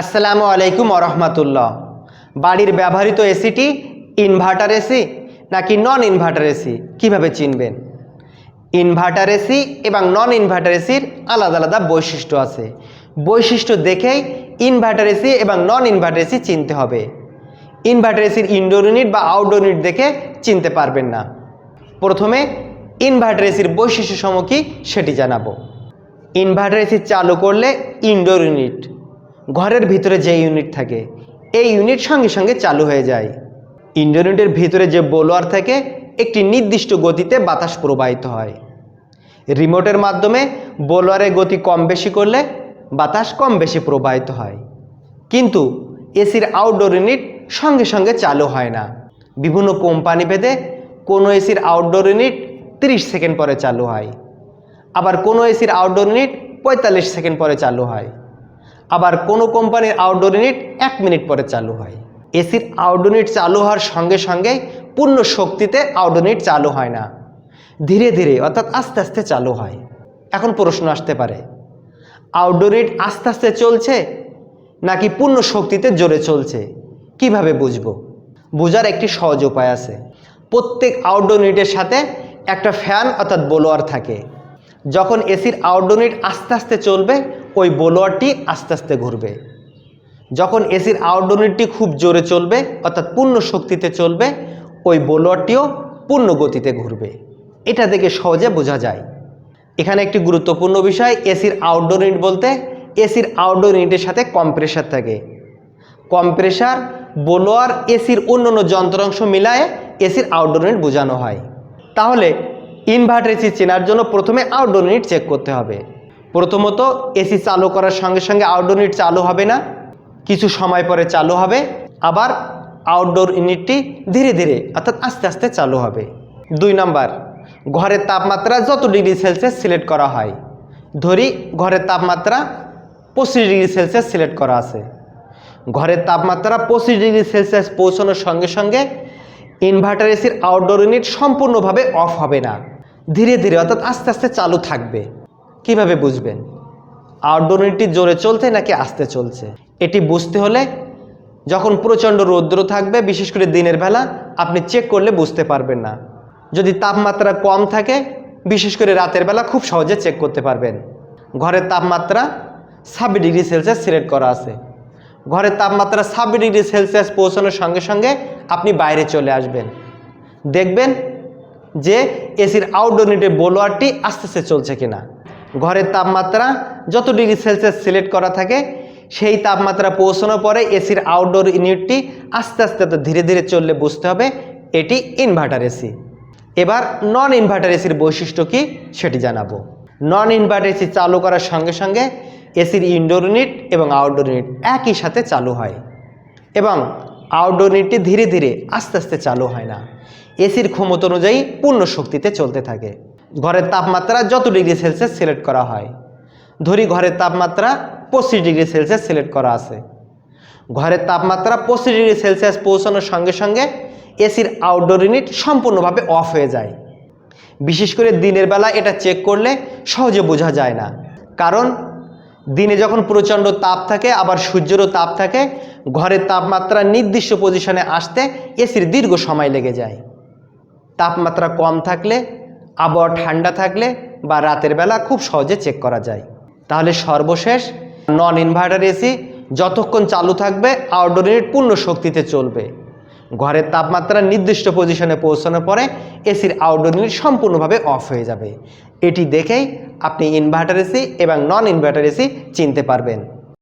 আসসালামু আলাইকুম আরহামাতুল্লাহ বাড়ির ব্যবহৃত এসিটি ইনভার্টার এসি নাকি নন ইনভার্টার এসি? কীভাবে চিনবেন? ইনভার্টার এসি এবং নন ইনভার্টার এসির আলাদা আলাদা বৈশিষ্ট্য আছে। বৈশিষ্ট্য দেখেই ইনভার্টার এসি এবং নন ইনভার্টার এসি চিনতে হবে। ইনভার্টার এসির ইনডোর ইউনিট বা আউটডোর ইউনিট দেখে চিনতে পারবেন না। প্রথমে ইনভার্টার এসির বৈশিষ্ট্য সম কি সেটি জানাব। ইনভার্টার এসি চালু করলে ইনডোর ইউনিট ঘরের ভিতরে যে ইউনিট থাকে, এই ইউনিট সঙ্গে সঙ্গে চালু হয়ে যায়। ইউনিটের ভিতরে যে বোলোয়ার থাকে, একটি নির্দিষ্ট গতিতে বাতাস প্রবাহিত হয়। রিমোটের মাধ্যমে বোলোয়ারের গতি কম বেশি করলে বাতাস কম বেশি প্রবাহিত হয়। কিন্তু এসির আউটডোর ইউনিট সঙ্গে সঙ্গে চালু হয় না। বিভিন্ন কোম্পানি ভেদে কোনো এসির আউটডোর ইউনিট 30 সেকেন্ড পরে চালু হয়। আবার কোনো এসির আউটডোর ইউনিট পঁয়তাল্লিশ সেকেন্ড পরে চালু হয়। আবার কোনো কোম্পানির আউটডোর ইউনিট এক মিনিট পরে চালু হয়। এসির আউটডোর ইউনিট চালু হওয়ার সঙ্গে সঙ্গে পূর্ণ শক্তিতে আউটডোর ইউনিট চালু হয় না। ধীরে ধীরে অর্থাৎ আস্তে আস্তে চালু হয়। এখন প্রশ্ন আসতে পারে আউটডোর ইউনিট আস্তে আস্তে চলছে নাকি পূর্ণ শক্তিতে জোরে চলছে? কীভাবে বুঝব? বোঝার একটি সহজ উপায় আছে। প্রত্যেক আউটডোর ইউনিটের সাথে একটা ফ্যান অর্থাৎ বোলোয়ার থাকে। যখন এসির আউটডোর ইউনিট আস্তে আস্তে চলবে ওই বোলোয়ারটি আস্তে আস্তে ঘুরবে। যখন এসির আউটডোর ইউনিটটি খুব জোরে চলবে, অর্থাৎ পূর্ণ শক্তিতে চলবে, ওই বোলোয়ারটিও পূর্ণ গতিতে ঘুরবে। এটা থেকে সহজে বোঝা যায়। এখানে একটি গুরুত্বপূর্ণ বিষয়, এসির আউটডোর ইউনিট বলতে এসির আউটডোর ইউনিটের সাথে কম্প্রেসার থাকে। কম্প্রেসার বোলোয়ার, এসির অন্যান্য যন্ত্রাংশ মিলায়ে এসির আউটডোর ইউনিট বোঝানো হয়। তাহলে ইনভার্টার এসি চেনার জন্য প্রথমে আউটডোর ইউনিট চেক করতে হবে। প্রথমত এসি চালু করার সঙ্গে সঙ্গে আউটডোর ইউনিট চালু হবে না, কিছু সময় পরে চালু হবে, আবার আউটডোর ইউনিটটি ধীরে ধীরে অর্থাৎ আস্তে আস্তে চালু হবে। দুই নাম্বার, ঘরের তাপমাত্রা যত ডিগ্রি সেলসিয়াস সিলেক্ট করা হয়, ধরি ঘরের তাপমাত্রা পঁচিশ ডিগ্রি সেলসিয়াস সিলেক্ট করা আছে। ঘরের তাপমাত্রা পঁচিশ ডিগ্রি সেলসিয়াস পৌঁছানোর সঙ্গে সঙ্গে ইনভার্টার এসির আউটডোর ইউনিট সম্পূর্ণভাবে অফ হবে না, ধীরে ধীরে অর্থাৎ আস্তে আস্তে চালু থাকবে। কীভাবে বুঝবেন? আউটডোর জোরে চলছে নাকি আস্তে চলছে? এটি বুঝতে হলে যখন প্রচণ্ড রৌদ্র থাকবে, বিশেষ করে দিনের বেলা, আপনি চেক করলে বুঝতে পারবেন না। যদি তাপমাত্রা কম থাকে, বিশেষ করে রাতের বেলা, খুব সহজে চেক করতে পারবেন। ঘরের তাপমাত্রা ছাব্বিশ ডিগ্রি সেলসিয়াস সিলেক্ট করা আছে। ঘরের তাপমাত্রা ছাব্বিশ ডিগ্রি সেলসিয়াস পৌঁছানোর সঙ্গে সঙ্গে আপনি বাইরে চলে আসবেন। দেখবেন যে এসির আউটডোর ইউনিটের বোলোয়ারটি আস্তে আস্তে চলছে কিনা। ঘরের তাপমাত্রা যত ডিগ্রি সেলসিয়াস সিলেক্ট করা থাকে, সেই তাপমাত্রা পৌঁছানোর পরে এসির আউটডোর ইউনিটটি আস্তে আস্তে ধীরে ধীরে চললে বুঝতে হবে এটি ইনভার্টার এসি এবার নন ইনভার্টার এসির বৈশিষ্ট্য কি সেটি জানাব। নন ইনভার্টার এসি চালু করার সঙ্গে সঙ্গে এসির ইনডোর ইউনিট এবং আউটডোর ইউনিট একই সাথে চালু হয় এবং আউটডোর ইউনিটটি ধীরে ধীরে আস্তে আস্তে চালু হয় না। এসির ক্ষমতা অনুযায়ী পূর্ণ শক্তিতে চলতে থাকে। ঘরের তাপমাত্রা যত ডিগ্রি সেলসিয়াস সিলেক্ট করা হয়। ধরি ঘরের তাপমাত্রা পঁচিশ ডিগ্রি সেলসিয়াস সিলেক্ট করা আছে। ঘরের তাপমাত্রা পঁচিশ ডিগ্রি সেলসিয়াস পৌঁছানোর সঙ্গে সঙ্গে এসির আউটডোর ইউনিট সম্পূর্ণভাবে অফ হয়ে যায়। বিশেষ করে দিনের বেলা এটা চেক করলে সহজে বোঝা যায় না। কারণ দিনে যখন প্রচণ্ড তাপ থাকে, আবার সূর্যেরও তাপ থাকে, ঘরের তাপমাত্রা নির্দিষ্ট পজিশনে আসতে এসির দীর্ঘ সময় লেগে যায়। তাপমাত্রা কম থাকলে আবহাওয়া ঠান্ডা থাকলে বা রাতের বেলা খুব সহজে চেক করা যায়। তাহলে সর্বশেষ নন ইনভার্টার এসি যতক্ষণ চালু থাকবে আউটডোর ইউনিট পূর্ণ শক্তিতে চলবে। ঘরের তাপমাত্রা নির্দিষ্ট পজিশনে পৌঁছানোর পরে এসির আউটডোর ইউনিট সম্পূর্ণভাবে অফ হয়ে যাবে। এটি দেখেই আপনি ইনভার্টার এসি এবং নন ইনভার্টার এসি চিনতে পারবেন।